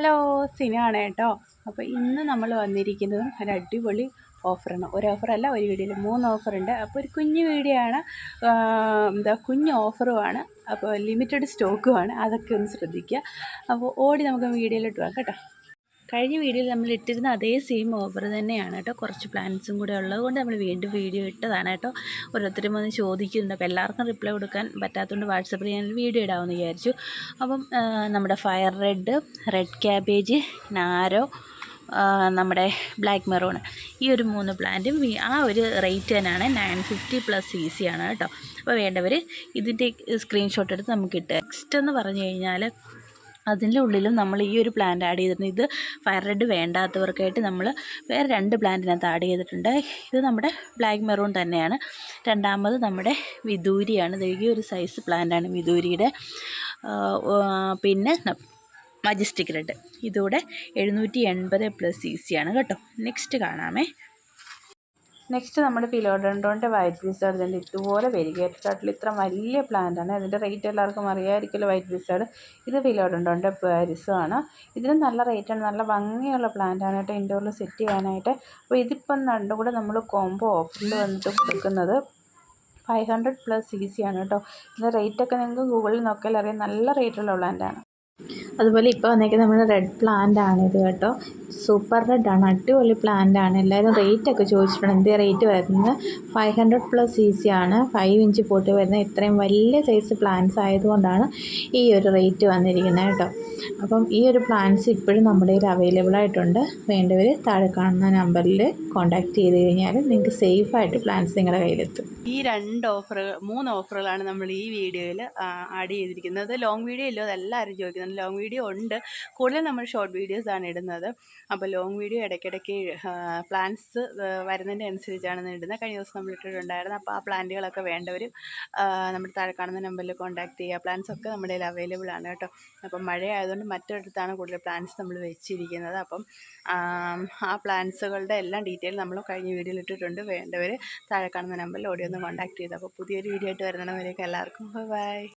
Hello സിനാണ് കേട്ടോ. അപ്പോൾ ഇന്ന് നമ്മൾ വന്നിരിക്കുന്നത് ഒരു അടിപൊളി ഓഫറാണ്. ഒരു ഓഫറല്ല ഒരു വീഡിയോയിൽ മൂന്ന് ഓഫറുണ്ട്. അപ്പോൾ ഒരു കുഞ്ഞു വീഡിയോ ആണ്. എന്താ കുഞ്ഞ് ഓഫറുമാണ്. അപ്പോൾ ലിമിറ്റഡ് സ്റ്റോക്കുമാണ് അതൊക്കെ ഒന്ന് ശ്രദ്ധിക്കുക. അപ്പോൾ ഓടി നമുക്ക് വീഡിയോയിലോട്ട് പോകാം കേട്ടോ. കഴിഞ്ഞ വീഡിയോയിൽ നമ്മൾ ഇട്ടിരുന്ന അതേ സെയിം ഓഫർ തന്നെയാണ് കേട്ടോ. കുറച്ച് പ്ലാൻസും കൂടെ ഉള്ളത് കൊണ്ട് നമ്മൾ വീണ്ടും വീഡിയോ ഇട്ടതാണ് കേട്ടോ. ഓരോരുത്തരും വന്ന് ചോദിക്കുന്നുണ്ട്. അപ്പോൾ എല്ലാവർക്കും റിപ്ലൈ കൊടുക്കാൻ പറ്റാത്തതുകൊണ്ട് വാട്സപ്പിൽ ഞാൻ വീഡിയോ ഇടാമെന്ന് വിചാരിച്ചു. അപ്പം നമ്മുടെ fire red red cabbage narrow നമ്മുടെ ബ്ലാക്ക് മെറൂൺ ഈ ഒരു മൂന്ന് പ്ലാന്റും ആ ഒരു റേറ്റ് തന്നെയാണ്. Nine fifty plus C C ആണ് കേട്ടോ. അപ്പോൾ വേണ്ടവർ ഇതിന്റെ സ്ക്രീൻഷോട്ട് എടുത്ത് നമുക്ക് ഇട്ട്. നെക്സ്റ്റ് എന്ന് പറഞ്ഞു കഴിഞ്ഞാൽ അതിന്റെ ഉള്ളിലും നമ്മൾ ഈ ഒരു പ്ലാന്റ് ആഡ് ചെയ്തിട്ടുണ്ട്. ഇത് ഫയർ റെഡ് വേണ്ടാത്തവർക്കായിട്ട് നമ്മൾ വേറെ രണ്ട് പ്ലാന്റിനകത്ത് ആഡ് ചെയ്തിട്ടുണ്ട്. ഇത് നമ്മുടെ ബ്ലാക്ക് മെറൂൺ തന്നെയാണ്. രണ്ടാമത് നമ്മുടെ വിദൂരിയാണ്. ഈ ഒരു സൈസ് പ്ലാന്റാണ് വിദൂരിയുടെ. പിന്നെ മജസ്റ്റിക് റെഡ് ഇതൂടെ എഴുന്നൂറ്റി എൺപത് പ്ലസ് സി സി ആണ് കേട്ടോ. നെക്സ്റ്റ് കാണാമേ. നെക്സ്റ്റ് നമ്മുടെ ഫിലോഡൻഡോന്റെ വൈറ്റ് വിസാർഡ് ഇതിന്റെ ഇതുപോലെ വെരിഗേറ്റഡ് ആയിട്ടുള്ള ഇത്ര വലിയ പ്ലാന്റ് ആണ്. ഇതിന്റെ റേറ്റ് എല്ലാവർക്കും അറിയാമായിരിക്കുമല്ലോ വൈറ്റ് വിസേർഡ് ഇത് ഫിലോഡൻഡോന്റെ പാരിസുമാണ് ഇതിന് നല്ല റേറ്റാണ് നല്ല ഭംഗിയുള്ള പ്ലാന്റാണ് കേട്ടോ. ഇൻഡോറിൽ സെറ്റ് ചെയ്യാനായിട്ട്. അപ്പോൾ ഇതിപ്പം രണ്ടും കൂടെ നമ്മൾ കോംബോ ഓഫറിൽ വന്നിട്ട് കൊടുക്കുന്നത് five hundred plus C C ആണ് കേട്ടോ. ഇതിന്റെ റേറ്റൊക്കെ നിങ്ങൾക്ക് ഗൂഗിളിൽ നോക്കിയാൽ അറിയാം നല്ല റേറ്റുള്ള പ്ലാന്റാണ് അതുപോലെ ഇപ്പോൾ വന്നേക്കുന്നത് നമ്മുടെ റെഡ് പ്ലാന്റ് ആണ് ഇത് കേട്ടോ. സൂപ്പർ റെഡ് ആണ് അടിപൊളി പ്ലാന്റ് ആണ്. എല്ലാവരും റേറ്റ് ഒക്കെ ചോദിച്ചിട്ടുണ്ട്. എന്തേ റേറ്റ് വരുന്നത്? Five hundred plus C C ആണ്. ഫൈവ് ഇഞ്ച് പോട്ട് വരുന്ന ഇത്രയും വലിയ സൈസ് പ്ലാന്റ്സ് ആയതുകൊണ്ടാണ് ഈ ഒരു റേറ്റ് വന്നിരിക്കുന്നത് കേട്ടോ. അപ്പം ഈ ഒരു പ്ലാന്റ്സ് ഇപ്പോഴും നമ്മുടെ കയ്യിൽ അവൈലബിൾ ആയിട്ടുണ്ട്. വേണ്ടവർ താഴെ കാണുന്ന നമ്പറിൽ കോൺടാക്റ്റ് ചെയ്ത് കഴിഞ്ഞാൽ നിങ്ങൾക്ക് സേഫായിട്ട് പ്ലാന്റ്സ് നിങ്ങളുടെ കയ്യിലെത്തും. ഈ രണ്ട് ഓഫറുകൾ മൂന്ന് ഓഫറുകളാണ് നമ്മൾ ഈ വീഡിയോയിൽ ആഡ് ചെയ്തിരിക്കുന്നത്. ലോങ് വീഡിയോ ഇല്ലോ അതെല്ലാവരും ചോദിക്കുന്നുണ്ട് ലോങ് വീഡിയോ ഉണ്ട്. കൂടുതലും നമ്മൾ ഷോർട്ട് വീഡിയോസാണ് ഇടുന്നത്. അപ്പോൾ ലോങ് വീഡിയോ ഇടയ്ക്കിടയ്ക്ക് പ്ലാൻസ് വരുന്നതിന്റെ അനുസരിച്ചാണ് ഇടുന്നത്. കഴിഞ്ഞ ദിവസം നമ്മൾ ഇട്ടിട്ടുണ്ടായിരുന്നു. അപ്പോൾ ആ പ്ലാന്റുകളൊക്കെ വേണ്ടവർ നമ്മുടെ താഴെ കാണുന്ന നമ്പറിൽ കോൺടാക്ട് ചെയ്യുക. പ്ലാൻസ് ഒക്കെ നമ്മുടെ കയ്യിൽ അവൈലബിൾ ആണ് കേട്ടോ. അപ്പം മഴയായതുകൊണ്ട് മറ്റൊരിടത്താണ് കൂടുതൽ പ്ലാൻസ് നമ്മൾ വെച്ചിരിക്കുന്നത്. അപ്പം ആ പ്ലാൻസുകളുടെ എല്ലാം ഡീറ്റെയിൽ നമ്മൾ കഴിഞ്ഞ വീഡിയോയിൽ ഇട്ടിട്ടുണ്ട്. വേണ്ടവർ താഴെ കാണുന്ന നമ്പറിൽ ഓടി ഒന്ന് കോൺടാക്ട് ചെയ്ത്. അപ്പോൾ പുതിയൊരു വീഡിയോ ആയിട്ട് വരുന്നവരേക്ക് എല്ലാവർക്കും ബൈ.